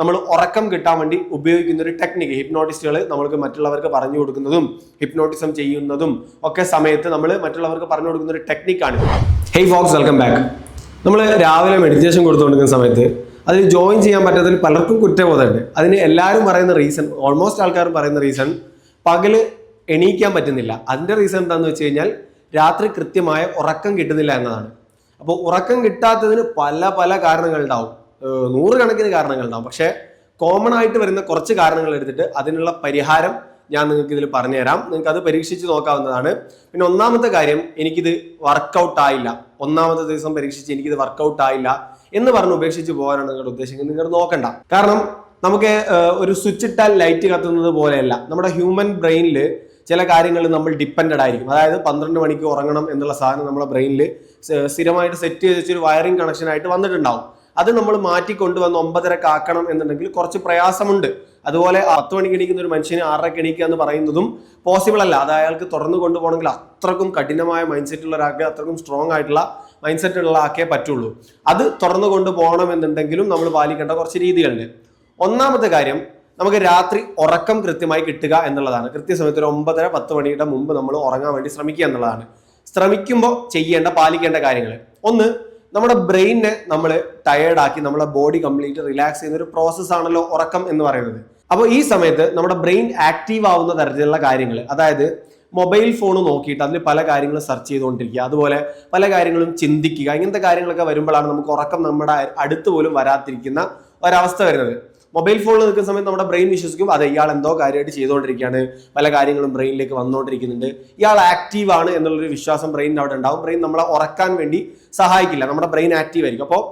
നമ്മൾ ഉറക്കം കിട്ടാൻ വേണ്ടി ഉപയോഗിക്കുന്ന ഒരു ടെക്നിക്ക് ഹിപ്നോട്ടിസ്റ്റുകൾ നമ്മൾക്ക് മറ്റുള്ളവർക്ക് പറഞ്ഞു കൊടുക്കുന്നതും ഹിപ്നോട്ടിസം ചെയ്യുന്നതും ഒക്കെ സമയത്ത് നമ്മൾ മറ്റുള്ളവർക്ക് പറഞ്ഞു കൊടുക്കുന്ന ഒരു ടെക്നിക്കാണ് ഹെയ് ഫോക്സ് വെൽക്കം ബാക്ക് നമ്മൾ രാവിലെ മെഡിറ്റേഷൻ കൊടുത്തുകൊണ്ടിരിക്കുന്ന സമയത്ത് അതിൽ ജോയിൻ ചെയ്യാൻ പറ്റാത്തതിൽ പലർക്കും കുറ്റബോധമുണ്ട്. അതിന് എല്ലാവരും പറയുന്ന റീസൺ ഓൾമോസ്റ്റ് ആൾക്കാരും പറയുന്ന റീസൺ പകൽ എണീക്കാൻ പറ്റുന്നില്ല. അതിന്റെ റീസൺ എന്താണെന്ന് വെച്ച് കഴിഞ്ഞാൽ രാത്രി കൃത്യമായ ഉറക്കം കിട്ടുന്നില്ല എന്നതാണ്. അപ്പോൾ ഉറക്കം കിട്ടാത്തതിന് പല പല കാരണങ്ങളുണ്ടാവും. നൂറുകണക്കിന് കാരണങ്ങളുണ്ടാവും. പക്ഷേ കോമൺ ആയിട്ട് വരുന്ന കുറച്ച് കാരണങ്ങൾ എടുത്തിട്ട് അതിനുള്ള പരിഹാരം ഞാൻ നിങ്ങൾക്ക് ഇതിൽ പറഞ്ഞുതരാം. നിങ്ങൾക്ക് അത് പരീക്ഷിച്ച് നോക്കാവുന്നതാണ്. പിന്നെ ഒന്നാമത്തെ കാര്യം എനിക്കിത് വർക്കൗട്ട് ആയില്ല. ഒന്നാമത്തെ ദിവസം പരീക്ഷിച്ച് എനിക്കിത് വർക്കൗട്ട് ആയില്ല എന്ന് പറഞ്ഞ് ഉപേക്ഷിച്ച് പോകാനാണ് നിങ്ങളുടെ ഉദ്ദേശിക്കുന്നത് നിങ്ങൾ നോക്കണ്ട. കാരണം നമുക്ക് ഒരു സ്വിച്ച് ഇട്ടാൽ ലൈറ്റ് കത്തുന്നത് പോലെയല്ല. നമ്മുടെ ഹ്യൂമൻ ബ്രെയിനിൽ ചില കാര്യങ്ങൾ നമ്മൾ ഡിപ്പെൻഡഡ് ആയിരിക്കും. അതായത് പന്ത്രണ്ട് മണിക്ക് ഉറങ്ങണം എന്നുള്ള സാധനം നമ്മുടെ ബ്രെയിനിൽ സ്ഥിരമായിട്ട് സെറ്റ് ചെയ്ത് വെച്ചൊരു വയറിംഗ് കണക്ഷൻ ആയിട്ട് വന്നിട്ടുണ്ടാവും. അത് നമ്മൾ മാറ്റി കൊണ്ടുവന്ന് ഒമ്പതരക്ക് ആക്കണം എന്നുണ്ടെങ്കിൽ കുറച്ച് പ്രയാസമുണ്ട്. അതുപോലെ പത്ത് മണിക്ക് എണീക്കുന്ന ഒരു മനുഷ്യന് ആറരക്ക് എണീക്കുക എന്ന് പറയുന്നതും പോസിബിൾ അല്ല. അത് അയാൾക്ക് തുറന്നു കൊണ്ടുപോകണമെങ്കിൽ അത്രക്കും കഠിനമായ മൈൻഡ് സെറ്റ് ഉള്ള ഒരാൾക്ക് അത്രക്കും സ്ട്രോങ് ആയിട്ടുള്ള മൈൻഡ് സെറ്റ് ഉള്ള ആക്കേ പറ്റുള്ളൂ. അത് തുറന്നു കൊണ്ടുപോകണം എന്നുണ്ടെങ്കിലും നമ്മൾ പാലിക്കേണ്ട കുറച്ച് രീതികളുണ്ട്. ഒന്നാമത്തെ കാര്യം നമുക്ക് രാത്രി ഉറക്കം കൃത്യമായി കിട്ടുക എന്നുള്ളതാണ്. കൃത്യസമയത്ത് ഒരു ഒമ്പതര പത്ത് മണിയുടെ മുമ്പ് നമ്മൾ ഉറങ്ങാൻ വേണ്ടി ശ്രമിക്കുക എന്നുള്ളതാണ്. ശ്രമിക്കുമ്പോൾ ചെയ്യേണ്ട പാലിക്കേണ്ട കാര്യങ്ങൾ. ഒന്ന് നമ്മുടെ ബ്രെയിനെ നമ്മൾ ടയേർഡാക്കി നമ്മുടെ ബോഡി കംപ്ലീറ്റ് റിലാക്സ് ചെയ്യുന്ന ഒരു പ്രോസസ് ആണല്ലോ ഉറക്കം എന്ന് പറയുന്നത്. അപ്പോൾ ഈ സമയത്ത് നമ്മുടെ ബ്രെയിൻ ആക്റ്റീവ് ആവുന്ന തരത്തിലുള്ള കാര്യങ്ങൾ അതായത് മൊബൈൽ ഫോൺ നോക്കിയിട്ട് അതിൽ പല കാര്യങ്ങളും സെർച്ച് ചെയ്തുകൊണ്ടിരിക്കുക അതുപോലെ പല കാര്യങ്ങളും ചിന്തിക്കുക ഇങ്ങനത്തെ കാര്യങ്ങളൊക്കെ വരുമ്പോഴാണ് നമുക്ക് ഉറക്കം നമ്മുടെ അടുത്ത് പോലും വരാതിരിക്കുന്ന ഒരവസ്ഥ വരുന്നത്. മൊബൈൽ ഫോണിൽ നിൽക്കുന്ന സമയത്ത് നമ്മുടെ ബ്രെയിൻ വിശ്വസിക്കും അതെ ഇയാൾ എന്തോ കാര്യമായിട്ട് ചെയ്തുകൊണ്ടിരിക്കുകയാണ്. പല കാര്യങ്ങളും ബ്രെയിനിലേക്ക് വന്നുകൊണ്ടിരിക്കുന്നുണ്ട്. ഇയാൾ ആക്റ്റീവ് ആണ് എന്നുള്ളൊരു വിശ്വാസം ബ്രെയിനിന് അവിടെ ഉണ്ടാവും. ബ്രെയിൻ നമ്മളെ ഉറക്കാൻ വേണ്ടി സഹായിക്കില്ല. നമ്മുടെ ബ്രെയിൻ ആക്റ്റീവ് ആയിരിക്കും. അപ്പോൾ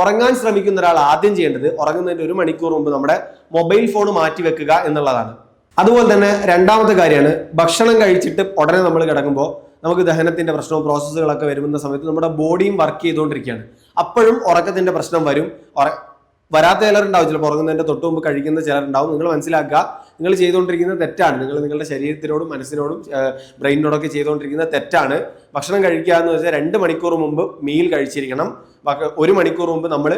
ഉറങ്ങാൻ ശ്രമിക്കുന്ന ഒരാൾ ആദ്യം ചെയ്യേണ്ടത് ഉറങ്ങുന്നതിന് ഒരു മണിക്കൂർ മുമ്പ് നമ്മുടെ മൊബൈൽ ഫോൺ മാറ്റി വെക്കുക എന്നുള്ളതാണ്. അതുപോലെ തന്നെ രണ്ടാമത്തെ കാര്യമാണ് ഭക്ഷണം കഴിച്ചിട്ട് ഉടനെ നമ്മൾ കിടക്കുമ്പോൾ നമുക്ക് ദഹനത്തിന്റെ പ്രശ്നവും പ്രോസസ്സുകളൊക്കെ വരുന്ന സമയത്ത് നമ്മുടെ ബോഡിയും വർക്ക് ചെയ്തുകൊണ്ടിരിക്കുകയാണ്. അപ്പോഴും ഉറക്കത്തിന്റെ പ്രശ്നം വരും. വരാത്ത ചിലരുണ്ടാവും. ചിലപ്പോൾ ഉറങ്ങുന്നതിന്റെ തൊട്ട് മുമ്പ് കഴിക്കുന്ന ചിലരുണ്ടാവും. നിങ്ങൾ മനസ്സിലാക്കുക നിങ്ങൾ ചെയ്തുകൊണ്ടിരിക്കുന്നത് തെറ്റാണ്. നിങ്ങൾ നിങ്ങളുടെ ശരീരത്തിനോടും മനസ്സിനോടും ബ്രെയിനിനോടൊക്കെ ചെയ്തുകൊണ്ടിരിക്കുന്ന തെറ്റാണ്. ഭക്ഷണം കഴിക്കുക എന്ന് വെച്ചാൽ രണ്ട് മണിക്കൂർ മുമ്പ് മീൽ കഴിച്ചിരിക്കണം. ഒരു മണിക്കൂർ മുമ്പ് നമ്മൾ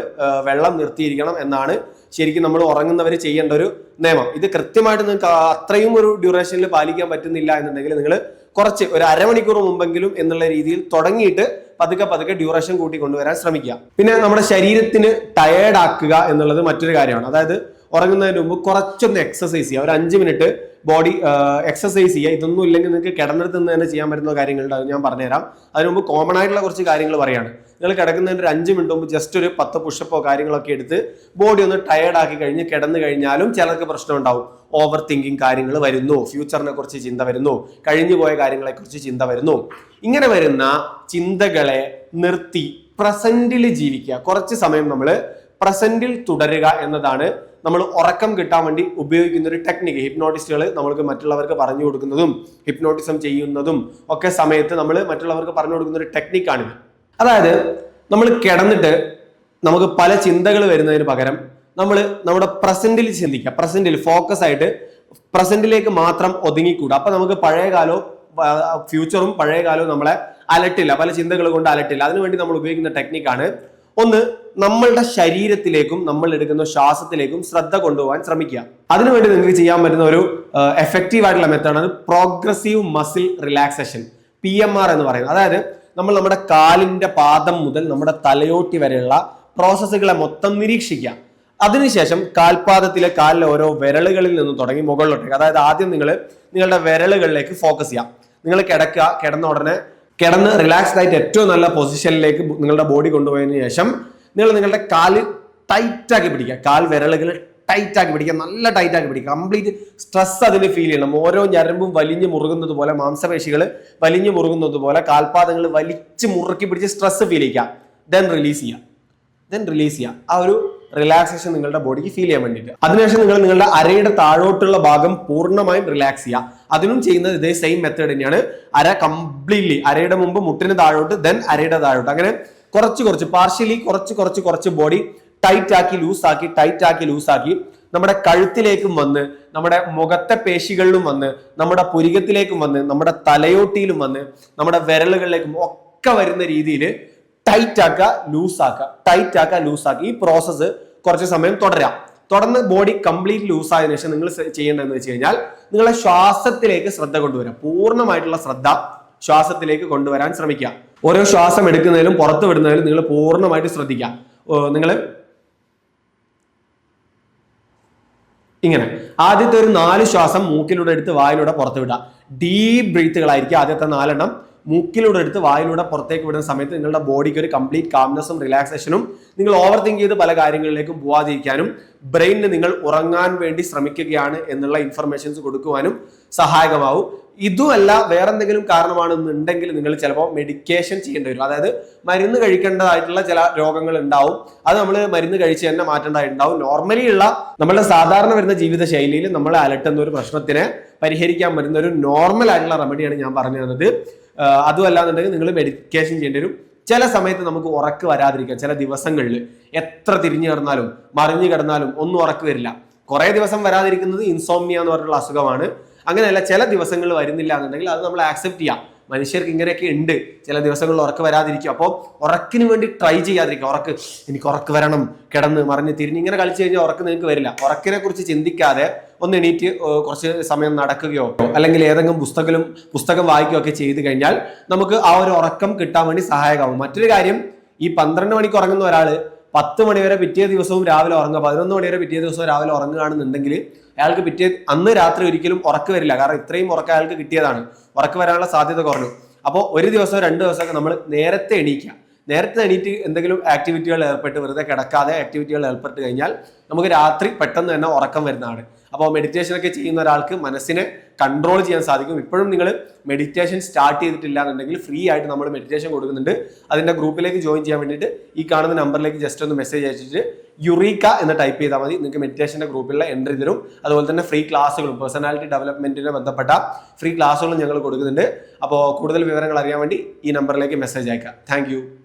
വെള്ളം നിർത്തിയിരിക്കണം എന്നാണ് ശരിക്കും നമ്മൾ ഉറങ്ങുന്നവർ ചെയ്യേണ്ട ഒരു നിയമം. ഇത് കൃത്യമായിട്ട് നിങ്ങൾക്ക് അത്രയും ഒരു ഡ്യൂറേഷനിൽ പാലിക്കാൻ പറ്റുന്നില്ല എന്നുണ്ടെങ്കിൽ നിങ്ങൾ കുറച്ച് ഒരു അരമണിക്കൂർ മുമ്പെങ്കിലും എന്നുള്ള രീതിയിൽ തുടങ്ങിയിട്ട് പതുക്കെ പതുക്കെ ഡ്യൂറേഷൻ കൂട്ടി കൊണ്ടുവരാൻ ശ്രമിക്കുക. പിന്നെ നമ്മുടെ ശരീരത്തിന് ടയേർഡ് ആക്കുക എന്നുള്ളത് മറ്റൊരു കാര്യമാണ്. അതായത് ഉറങ്ങുന്നതിന് മുമ്പ് കുറച്ചൊന്ന് എക്സസൈസ് ചെയ്യുക. ഒരു അഞ്ച് മിനിറ്റ് ബോഡി എക്സസൈസ് ചെയ്യുക. ഇതൊന്നും ഇല്ലെങ്കിൽ നിങ്ങൾക്ക് കിടന്നിടത്ത് നിന്ന് തന്നെ ചെയ്യാൻ പറ്റുന്ന കാര്യങ്ങളുണ്ട്. അത് ഞാൻ പറഞ്ഞുതരാം. അതിന് മുമ്പ് കോമൺ ആയിട്ടുള്ള കുറച്ച് കാര്യങ്ങൾ പറയാണ് നിങ്ങൾ കിടക്കുന്നതിന് ഒരു അഞ്ച് മിനിറ്റ് മുമ്പ് ജസ്റ്റ് ഒരു പത്ത് പുഷപ്പോ കാര്യങ്ങളൊക്കെ എടുത്ത് ബോഡി ഒന്ന് ടയേർഡ് ആക്കി കഴിഞ്ഞ് കിടന്നു കഴിഞ്ഞാലും ചിലർക്ക് പ്രശ്നം ഉണ്ടാവും. ഓവർ തിങ്കിങ് കാര്യങ്ങൾ വരുന്നു. ഫ്യൂച്ചറിനെ കുറിച്ച് ചിന്ത വരുന്നു. കഴിഞ്ഞു പോയ കാര്യങ്ങളെ കുറിച്ച് ചിന്ത വരുന്നു. ഇങ്ങനെ വരുന്ന ചിന്തകളെ നിർത്തി പ്രസന്റിൽ ജീവിക്കുക. കുറച്ച് സമയം നമ്മൾ പ്രസന്റിൽ തുടരുക എന്നതാണ് നമ്മൾ ഉറക്കം കിട്ടാൻ വേണ്ടി ഉപയോഗിക്കുന്ന ഒരു ടെക്നിക്ക് ഹിപ്നോട്ടിസ്റ്റുകൾ നമ്മൾക്ക് മറ്റുള്ളവർക്ക് പറഞ്ഞു കൊടുക്കുന്നതും ഹിപ്നോട്ടിസം ചെയ്യുന്നതും ഒക്കെ സമയത്ത് നമ്മൾ മറ്റുള്ളവർക്ക് പറഞ്ഞു കൊടുക്കുന്ന ഒരു ടെക്നിക്കാണിത് അതായത് നമ്മൾ കിടന്നിട്ട് നമുക്ക് പല ചിന്തകൾ വരുന്നതിന് പകരം നമ്മൾ നമ്മുടെ പ്രസന്റിൽ ചിന്തിക്കുക. പ്രസന്റിൽ ഫോക്കസ് ആയിട്ട് പ്രസന്റിലേക്ക് മാത്രം ഒതുങ്ങിക്കൂടുക അപ്പൊ നമുക്ക് പഴയ കാലവും ഫ്യൂച്ചറും പഴയ കാലവും നമ്മളെ അലട്ടില്ല. പല ചിന്തകൾ കൊണ്ട് അലട്ടില്ല. അതിനുവേണ്ടി നമ്മൾ ഉപയോഗിക്കുന്ന ടെക്നിക്കാണ് ഒന്ന് നമ്മളുടെ ശരീരത്തിലേക്കും നമ്മൾ എടുക്കുന്ന ശ്വാസത്തിലേക്കും ശ്രദ്ധ കൊണ്ടുപോകാൻ ശ്രമിക്കുക. അതിനുവേണ്ടി നിങ്ങൾക്ക് ചെയ്യാൻ പറ്റുന്ന ഒരു എഫക്റ്റീവ് ആയിട്ടുള്ള മെത്തേഡാണ് progressive muscle relaxation P M R എന്ന് പറയുന്നത്. അതായത് നമ്മൾ നമ്മുടെ കാലിന്റെ പാദം മുതൽ നമ്മുടെ തലയോട്ടി വരെയുള്ള പ്രോസസ്സുകളെ മൊത്തം നിരീക്ഷിക്കുക. അതിനുശേഷം കാൽപാദത്തിലെ കാലിലെ ഓരോ വിരലുകളിൽ നിന്ന് തുടങ്ങി മുകളിലോട്ടേക്ക്. അതായത് ആദ്യം നിങ്ങൾ നിങ്ങളുടെ വിരലുകളിലേക്ക് ഫോക്കസ് ചെയ്യാം നിങ്ങൾ കിടക്കുക കിടന്ന ഉടനെ കിടന്ന് റിലാക്സ്ഡ് ആയിട്ട് ഏറ്റവും നല്ല പൊസിഷനിലേക്ക് നിങ്ങളുടെ ബോഡി കൊണ്ടുപോയതിനു ശേഷം നിങ്ങൾ നിങ്ങളുടെ കാൽ ടൈറ്റ് ആക്കി പിടിക്കുക. കാൽ വിരലുകൾ ടൈറ്റ് ആക്കി പിടിക്കുക. നല്ല ടൈറ്റ് ആക്കി പിടിക്കുക. കംപ്ലീറ്റ് സ്ട്രെസ് അതിന് ഫീൽ ചെയ്യണം. ഓരോ ഞരമ്പും വലിഞ്ഞു മുറുകുന്നത് പോലെ മാംസപേശികൾ വലിഞ്ഞു മുറുകുന്നത് പോലെ കാൽപാദങ്ങൾ വലിച്ച് മുറുക്കി പിടിച്ച് സ്ട്രെസ് ഫീൽ ചെയ്യുക. ദെൻ റിലീസ് ചെയ്യുക. ദെൻ റിലീസ് ചെയ്യുക. ആ ഒരു റിലാക്സേഷൻ നിങ്ങളുടെ ബോഡിക്ക് ഫീൽ ചെയ്യാൻ വേണ്ടിയിട്ട്. അതിനുശേഷം നിങ്ങൾ നിങ്ങളുടെ അരയുടെ താഴോട്ടുള്ള ഭാഗം പൂർണമായും റിലാക്സ് ചെയ്യുക. അതിനും ചെയ്യുന്നത് ഇതേ സെയിം മെത്തേഡ് തന്നെയാണ്. അര കംപ്ലീറ്റ്ലി അരയുടെ മുമ്പ് മുട്ടിന് താഴോട്ട് ദെൻ അരയുടെ താഴോട്ട്. അങ്ങനെ കുറച്ച് കുറച്ച് പാർഷ്യലി കുറച്ച് കുറച്ച് കുറച്ച് ബോഡി ടൈറ്റ് ആക്കി ലൂസ് ആക്കി ടൈറ്റ് ആക്കി ലൂസ് ആക്കി നമ്മുടെ കഴുത്തിലേക്കും വന്ന് നമ്മുടെ മുഖത്തെ പേശികളിലും വന്ന് നമ്മുടെ പുരികത്തിലേക്കും വന്ന് നമ്മുടെ തലയോട്ടിയിലും വന്ന് നമ്മുടെ വിരലുകളിലേക്കും ഒക്കെ വരുന്ന രീതിയിൽ ടൈറ്റ് ആക്കുക ലൂസ് ആക്കുക ടൈറ്റ് ആക്കുക ലൂസ് ആക്കുക ഈ പ്രോസസ്സ് കുറച്ച് സമയം തുടരാം. തുടർന്ന് ബോഡി കംപ്ലീറ്റ് ലൂസ് ആയതിനു ശേഷം നിങ്ങൾ ചെയ്യേണ്ടതെന്ന് വെച്ച് കഴിഞ്ഞാൽ നിങ്ങളെ ശ്വാസത്തിലേക്ക് ശ്രദ്ധ കൊണ്ടുവരാം. പൂർണമായിട്ടുള്ള ശ്രദ്ധ ശ്വാസത്തിലേക്ക് കൊണ്ടുവരാൻ ശ്രമിക്കുക. ഓരോ ശ്വാസം എടുക്കുന്നതിലും പുറത്തു വിടുന്നതിലും നിങ്ങൾ പൂർണമായിട്ട് ശ്രദ്ധിക്കുക. നിങ്ങൾ ഇങ്ങനെ. ആദ്യത്തെ ഒരു നാല് ശ്വാസം മൂക്കിലൂടെ എടുത്ത് വായിലൂടെ പുറത്തുവിടുക ഡീപ് ബ്രീത്തുകളായിരിക്കും ആദ്യത്തെ നാലെണ്ണം. മൂക്കിലൂടെ എടുത്ത് വായിലൂടെ പുറത്തേക്ക് വിടുന്ന സമയത്ത് നിങ്ങളുടെ ബോഡിക്ക് ഒരു കംപ്ലീറ്റ് കാംനെസ്സും റിലാക്സേഷനും നിങ്ങൾ ഓവർ തിങ്ക് ചെയ്ത് പല കാര്യങ്ങളിലേക്കും പോവാതിരിക്കാനും ബ്രെയിനിന് നിങ്ങൾ ഉറങ്ങാൻ വേണ്ടി ശ്രമിക്കുകയാണ് എന്നുള്ള ഇൻഫർമേഷൻസ് കൊടുക്കുവാനും സഹായകമാവും. ഇതുമല്ല വേറെന്തെങ്കിലും കാരണമാണെന്നുണ്ടെങ്കിൽ നിങ്ങൾ ചിലപ്പോൾ മെഡിക്കേഷൻ ചെയ്യേണ്ടി വരും. അതായത് മരുന്ന് കഴിക്കേണ്ടതായിട്ടുള്ള ചില രോഗങ്ങൾ ഉണ്ടാവും. അത് നമ്മൾ മരുന്ന് കഴിച്ച് തന്നെ മാറ്റേണ്ടതായിട്ടുണ്ടാവും നോർമലി ഉള്ള നമ്മുടെ സാധാരണ വരുന്ന ജീവിത ശൈലിയിൽ നമ്മളെ അലട്ടുന്ന ഒരു പ്രശ്നത്തിനെ പരിഹരിക്കാൻ പറ്റുന്ന ഒരു നോർമൽ ആയിട്ടുള്ള റെമഡിയാണ് ഞാൻ പറഞ്ഞു തന്നത്. അതുമല്ലാന്നുണ്ടെങ്കിൽ നിങ്ങൾ മെഡിക്കേഷൻ ചെയ്യേണ്ടി വരും. ചില സമയത്ത് നമുക്ക് ഉറക്ക് വരാതിരിക്കാം ചില ദിവസങ്ങളിൽ എത്ര തിരിഞ്ഞു കിടന്നാലും മറിഞ്ഞു കിടന്നാലും ഒന്നും ഉറക്ക് വരില്ല. കുറേ ദിവസം വരാതിരിക്കുന്നത് ഇൻസോമിയ എന്ന് പറഞ്ഞിട്ടുള്ള അസുഖമാണ്. അങ്ങനെയല്ല ചില ദിവസങ്ങൾ വരുന്നില്ല എന്നുണ്ടെങ്കിൽ അത് നമ്മൾ ആക്സെപ്റ്റ് ചെയ്യാം. മനുഷ്യർക്ക് ഇങ്ങനെയൊക്കെ ഉണ്ട്. ചില ദിവസങ്ങളിൽ ഉറക്ക് വരാതിരിക്കും. അപ്പോൾ ഉറക്കിന് വേണ്ടി ട്രൈ ചെയ്യാതിരിക്കുക. ഉറക്ക് എനിക്ക് ഉറക്ക് വരണം കിടന്ന് മറിഞ്ഞ് തിരിഞ്ഞ് ഇങ്ങനെ കളിച്ചു കഴിഞ്ഞാൽ ഉറക്ക് നിങ്ങൾക്ക് വരില്ല. ഉറക്കിനെ കുറിച്ച് ചിന്തിക്കാതെ ഒന്ന് എണീറ്റ് കുറച്ച് സമയം നടക്കുകയോ അല്ലെങ്കിൽ ഏതെങ്കിലും പുസ്തകം പുസ്തകം വായിക്കുകയോ ഒക്കെ ചെയ്തു കഴിഞ്ഞാൽ നമുക്ക് ആ ഒരു ഉറക്കം കിട്ടാൻ വേണ്ടി സഹായകമാവും. മറ്റൊരു കാര്യം ഈ പന്ത്രണ്ട് മണിക്ക് ഉറങ്ങുന്ന ഒരാൾ പത്ത് മണിവരെ പിറ്റേ ദിവസവും രാവിലെ ഉറങ്ങുക. പതിനൊന്ന് മണിവരെ പിറ്റേ ദിവസവും രാവിലെ ഉറങ്ങുകയാണെന്നുണ്ടെങ്കിൽ അയാൾക്ക് പിറ്റേ അന്ന് രാത്രി ഒരിക്കലും ഉറക്ക് വരില്ല. കാരണം ഇത്രയും ഉറക്കം അയാൾക്ക് കിട്ടിയതാണ്. ഉറക്ക് വരാനുള്ള സാധ്യത കുറഞ്ഞു. അപ്പോൾ ഒരു ദിവസം രണ്ട് ദിവസമൊക്കെ നമ്മൾ നേരത്തെ എണീക്കുക. നേരത്തെ എണീറ്റ് എന്തെങ്കിലും ആക്ടിവിറ്റികൾ ഏർപ്പെട്ട് വെറുതെ കിടക്കാതെ ആക്ടിവിറ്റികൾ ഏർപ്പെട്ട് കഴിഞ്ഞാൽ നമുക്ക് രാത്രി പെട്ടെന്ന് തന്നെ ഉറക്കം വരുന്നതാണ് അപ്പോൾ മെഡിറ്റേഷൻ ഒക്കെ ചെയ്യുന്ന ഒരാൾക്ക് മനസ്സിനെ കൺട്രോൾ ചെയ്യാൻ സാധിക്കും. ഇപ്പോഴും നിങ്ങൾ മെഡിറ്റേഷൻ സ്റ്റാർട്ട് ചെയ്തിട്ടില്ല എന്നുണ്ടെങ്കിൽ ഫ്രീ ആയിട്ട് നമ്മൾ മെഡിറ്റേഷൻ കൊടുക്കുന്നുണ്ട്. അതിന്റെ ഗ്രൂപ്പിലേക്ക് ജോയിൻ ചെയ്യാൻ വേണ്ടിയിട്ട് ഈ കാണുന്ന നമ്പറിലേക്ക് ജസ്റ്റ് ഒന്ന് മെസ്സേജ് അയച്ചിട്ട് യുറീക്ക എന്ന് ടൈപ്പ് ചെയ്താൽ മതി. നിങ്ങൾക്ക് മെഡിറ്റേഷന്റെ ഗ്രൂപ്പിലുള്ള എൻട്രി തരും. അതുപോലെ തന്നെ ഫ്രീ ക്ലാസ്സുകളും പേഴ്സണാലിറ്റി ഡെവലപ്മെന്റിനെ ബന്ധപ്പെട്ട ഫ്രീ ക്ലാസ്സുകളും ഞങ്ങൾ കൊടുക്കുന്നുണ്ട്. അപ്പോൾ കൂടുതൽ വിവരങ്ങൾ അറിയാൻ വേണ്ടി ഈ നമ്പറിലേക്ക് മെസ്സേജ് അയക്കാം. താങ്ക്